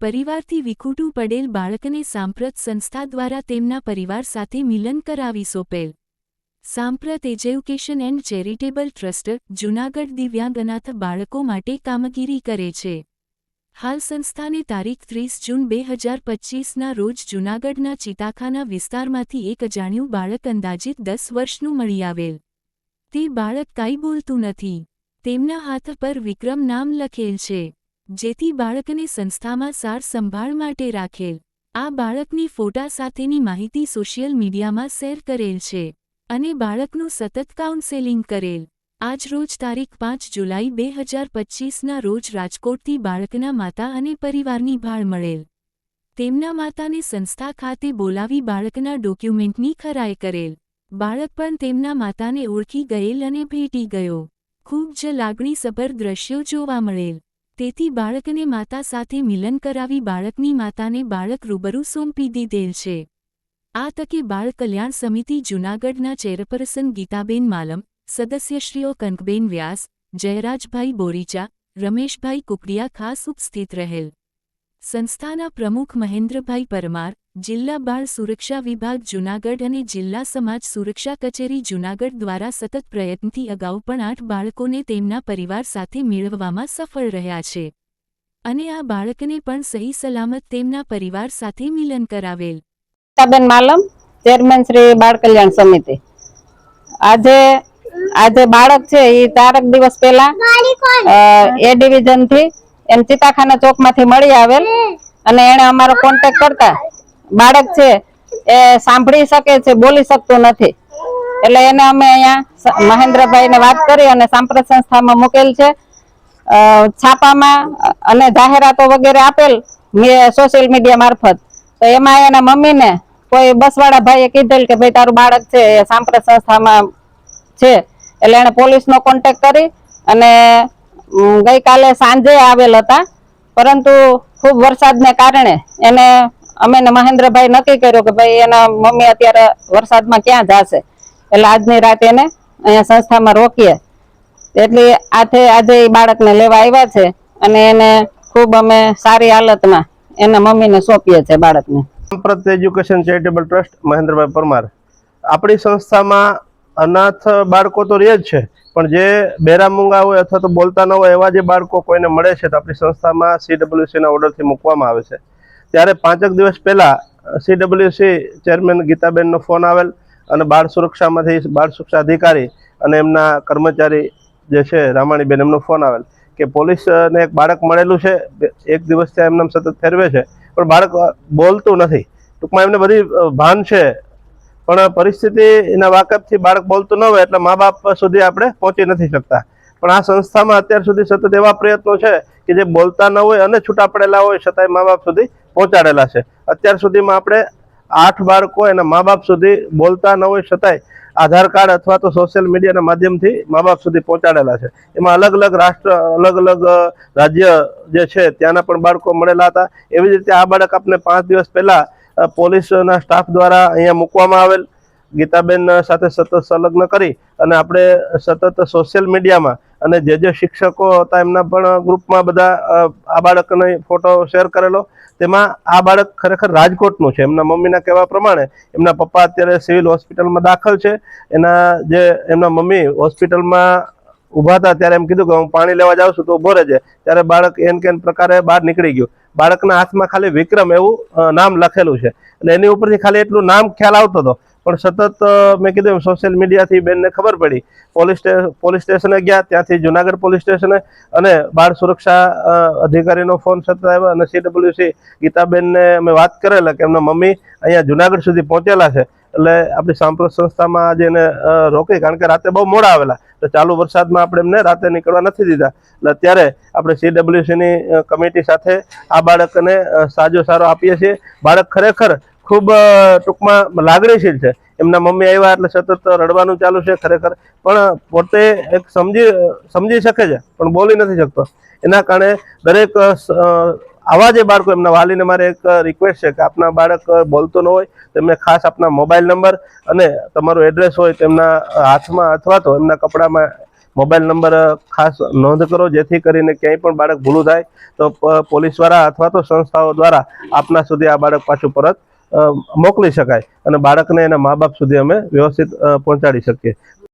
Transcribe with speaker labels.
Speaker 1: પરિવારથી વિખૂટું પડેલ બાળકને સાંપ્રત સંસ્થા દ્વારા તેમના પરિવાર સાથે મિલન કરાવી સોંપેલ. Samprat education and charitable trust, Junagadh દિવ્યાંગ અનાથ બાળકો માટે કામગીરી કરે છે. હાલ સંસ્થાને તારીખ ત્રીસ જૂન બે હજાર પચીસના રોજ જૂનાગઢના ચિતાખાના વિસ્તારમાંથી એક અજાણ્યું બાળક અંદાજિત દસ વર્ષનું મળી આવેલ. તે બાળક કાંઈ બોલતું નથી. તેમના હાથ પર વિક્રમ નામ લખેલ છે. જેથી બાળકને સંસ્થામાં સાર સંભાળ માટે રાખેલ. આ બાળકની ફોટા સાથેની માહિતી સોશિયલ મીડિયામાં શેર કરેલ છે અને બાળકનું સતત કાઉન્સેલિંગ કરેલ. આજરોજ તારીખ પાંચ જુલાઈ બે હજાર પચ્ચીસના રોજ રાજકોટથી બાળકના માતા અને પરિવારની ભાળ મળેલ. તેમના માતાને સંસ્થા ખાતે બોલાવી બાળકના ડોક્યુમેન્ટની ખરાઈ કરેલ. બાળક પણ તેમના માતાને ઓળખી ગયેલ અને ભેટી ગયો. ખૂબ જ લાગણીસભર દ્રશ્યો જોવા મળેલ. તેથી બાળકને માતા સાથે મિલન કરાવી બાળકની માતાને બાળક રૂબરૂ સોંપી દીધેલ છે. આ તકે બાળ કલ્યાણ સમિતિ જૂનાગઢના ચેરપર્સન ગીતાબેન માલમ, સદસ્યશ્રીઓ કનકબેન વ્યાસ, જયરાજભાઈ બોરીચા, રમેશભાઈ કુકડિયા ખાસ ઉપસ્થિત રહેલ. સંસ્થાના પ્રમુખ મહેન્દ્રભાઈ પરમાર, જિલ્લા બાળ સુરક્ષા વિભાગ જૂનાગઢ અને જિલ્લા સમાજ સુરક્ષા કચેરી જૂનાગઢ દ્વારા સતત પ્રયત્નથી અગાઉ પણ આઠ બાળકોને તેમના પરિવાર સાથે મેળવવામાં સફળ રહ્યા છે. અને આ બાળકને પણ સહી સલામત તેમના પરિવાર સાથે મિલન કરાવેલ.
Speaker 2: તાબેન માલમ, ચેરમેન શ્રી બાળ કલ્યાણ સમિતિ. આજે આજે બાળક છે એ ચારક દિવસ પહેલા એ ડિવિઝનથી એમ ચિતાખાના ચોકમાંથી મળી આવેલ. અને એને અમારો કોન્ટેક્ટ કરતા. બાળક છે, એ સાંભળી શકે છે, બોલી શકતું નથી. એટલે એને અમે અહીંયા મહેન્દ્રભાઈ ને વાત કરી અને સાંપ્રત સંસ્થામાં મૂકેલ છે. છાપામાં અને જાહેરાતો વગેરે આપેલ સોશિયલ મીડિયા મારફત. તો એમાં એના મમ્મીને કોઈ બસવાળા ભાઈએ કીધેલ કે ભાઈ, તારું બાળક છે, એ સાંપ્રત સંસ્થામાં છે. એટલે એને પોલીસનો કોન્ટેક્ટ કરી અને ગઈકાલે સાંજે આવેલ હતા. પરંતુ ખૂબ વરસાદને કારણે એને અમે મહેન્દ્રભાઈ નક્કી કર્યું કે ભાઈ એના મમ્મી અત્યારે વરસાદમાં ક્યાં જશે. એટલે આજની રાત એને અહીંયા સંસ્થામાં રોકીએ. એટલે આથે આજે એ બાળકને લેવા આવ્યા છે અને એને ખૂબ અમે સારી હાલતમાં એના મમ્મીને સોંપીએ છીએ બાળકને.
Speaker 3: Samprat education charitable trust Mahendrabhai Parmar. આપણી સંસ્થામાં અનાથ બાળકો તો રહે જ છે. પણ જે બેરા મૂંગા હોય અથવા તો બોલતા ન હોય એવા જે બાળકો કોઈને મળે છે તો આપણી સંસ્થામાં સીડબ્લ્યુસીના ઓર્ડરથી મૂકવામાં આવે છે. ત્યારે પાંચેક દિવસ પહેલાં સીડબ્લ્યુસી ચેરમેન ગીતાબેનનો ફોન આવેલ અને બાળ સુરક્ષામાંથી બાળ સુરક્ષા અધિકારી અને એમના કર્મચારી જે છે રામાણીબેન, એમનો ફોન આવેલ કે પોલીસને એક બાળક મળેલું છે, એક દિવસ ત્યાં એમને સતત ફેરવે છે. પણ બાળક બોલતું નથી. ટૂંકમાં એમને બધી ભાન છે પણ પરિસ્થિતિ એના વાકફથી બાળક બોલતું ન હોય એટલે મા બાપ સુધી આપણે પહોંચી નથી શકતા. પણ આ સંસ્થામાં અત્યાર સુધી સતત એવા પ્રયત્નો છે કે જે બોલતા ન હોય અને છૂટા પડેલા હોય છતાંય મા બાપ સુધી પહોંચાડેલા છે. અત્યાર સુધીમાં આપણે આઠ બાળકો એના મા બાપ સુધી બોલતા ન હોય છતાંય આધાર કાર્ડ અથવા તો સોશિયલ મીડિયાના માધ્યમથી મા બાપ સુધી પહોંચાડેલા છે. એમાં અલગ અલગ રાષ્ટ્ર, અલગ અલગ રાજ્ય જે છે ત્યાંના પણ બાળકો મળેલા હતા. એવી રીતે આ બાળક આપણે પાંચ દિવસ પહેલા પોલીસના સ્ટાફ દ્વારા અહીંયા મૂકવામાં આવેલ. ગીતાબેન સાથે સતત સંલગ્ન કરી અને આપણે સતત સોશિયલ મીડિયામાં અને જે જે શિક્ષકો હતા એમના પણ ગ્રુપમાં બધા આ બાળકનો ફોટો શેર કરેલો. તેમાં આ બાળક ખરેખર રાજકોટનું છે. એમના મમ્મીના કહેવા પ્રમાણે એમના પપ્પા અત્યારે સિવિલ હોસ્પિટલમાં દાખલ છે. એના જે એમના મમ્મી હોસ્પિટલમાં ઊભા હતા ત્યારે એમ કીધું કે હું પાણી લેવા જાઉં છું તો ઊભો રહેજે. ત્યારે બાળક એન કેન પ્રકારે બહાર નીકળી ગયું. બાળકના હાથમાં ખાલી વિક્રમ એવું નામ લખેલું છે. એટલે એની ઉપરથી ખાલી એટલું નામ ખ્યાલ આવતો હતો. પણ સતત મેં કીધું એમ સોશિયલ મીડિયાથી બેનને ખબર પડી. પોલીસ પોલીસ સ્ટેશને ગયા, ત્યાંથી જુનાગઢ પોલીસ સ્ટેશને અને બાળ સુરક્ષા અધિકારીનો ફોન સતત આવ્યો અને સીડબ્લ્યુસી ગીતાબેનને અમે વાત કરેલા કે એમના મમ્મી અહીંયા જુનાગઢ સુધી પહોંચેલા છે. એટલે આપણી સાંપ્રત સંસ્થામાં આજે એને રોકી કારણ કે રાતે બહુ મોડા આવેલા. તો ચાલુ વરસાદમાં આપણે એમને રાતે નીકળવા નથી દીધા. એટલે અત્યારે આપણે સીડબ્લ્યુસીની કમિટી સાથે આ બાળકને સાજો સારો આપીએ છીએ. બાળક ખરેખર ખૂબ ટૂંકમાં લાગણીશીલ છે. એમના મમ્મી આવ્યા એટલે સતત રડવાનું ચાલુ છે ખરેખર. પણ પોતે એક સમજી સમજી શકે છે, પણ બોલી નથી શકતો. એના કારણે દરેક આવા જે બાળકો, એમના વાલીને મારે એક રિક્વેસ્ટ છે કે આપના બાળક બોલતો ન હોય, તો એમને ખાસ આપના મોબાઈલ નંબર અને તમારું એડ્રેસ હોય તેમના હાથમાં અથવા તો એમના કપડામાં મોબાઈલ નંબર ખાસ નોંધ કરો, જેથી કરીને ક્યાંય પણ બાળક ભૂલું થાય. તો પોલીસવાળા અથવા તો સંસ્થાઓ દ્વારા આપના સુધી આ બાળક પાછું પરત મોકલી શકાય અને બાળકને એના મા બાપ સુધી અમે વ્યવસ્થિત પહોંચાડી શકીએ.